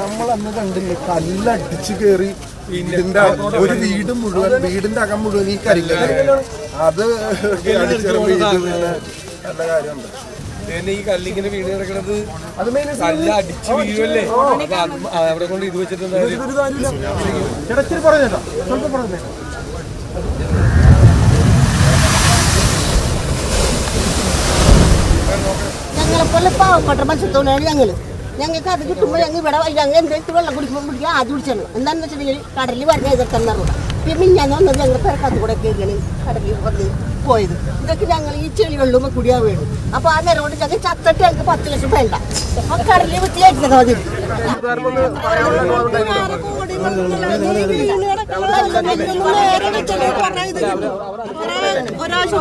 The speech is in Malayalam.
നമ്മൾ അന്ന് കണ്ടില്ലേ കല്ലടിച്ച് കയറി ഇതിന്റെ ഒരു വീട് മുഴുവൻ വീടിന്റെ അകം മുഴുവൻ ഈ കരിങ്കല്ല്. അത് നല്ല കാര്യമുണ്ട്. ഈ കല്ലിങ്ങനെ വീണ് കിടക്കണത് അത് മെയിൻ കല്ല് അടിച്ച് വീഴുമല്ലേ അവിടെ കൊണ്ട് ഇത് വെച്ചിട്ടുണ്ടായിരുന്നു ഒരു കാര്യമില്ല. ചേട്ടാ ഇച്ചിരി പറഞ്ഞേട്ടാ സ്വല്പം പറഞ്ഞേട്ടാ ഞങ്ങളെപ്പോലെ പാവപ്പെട്ട മത്സ്യത്തൊഴിലാളി ഞങ്ങൾ ഞങ്ങൾക്ക് അത് കിട്ടുമ്പോൾ ഞങ്ങൾ ഇവിടെ ഞങ്ങൾ എന്തെങ്കിലും വെള്ളം കുടിക്കുമ്പോൾ പിടിക്കുക ആദ്യം കുടിച്ചാണ് എന്താണെന്ന് വെച്ചിട്ടുണ്ടെങ്കിൽ കടലിൽ വരുന്ന പറഞ്ഞു പിന്നെ മിഞ്ഞാന്ന് വന്നത് ഞങ്ങൾ പെരക്കത്ത് കൂടെ കയറിയാണ് കടലിൽ വന്ന് പോയത്. ഇതൊക്കെ ഞങ്ങൾ ഈ ചെളി വെള്ളം കൂടിയാ വീണു അപ്പൊ ആ നേരം കൊണ്ട് ഞങ്ങൾ ചത്തട്ട് ഞങ്ങൾക്ക് പത്ത് ലക്ഷം വേണ്ട. അപ്പൊ കടലിൽ വൃത്തിയായിട്ട് മതി. ഒരാഴ്ച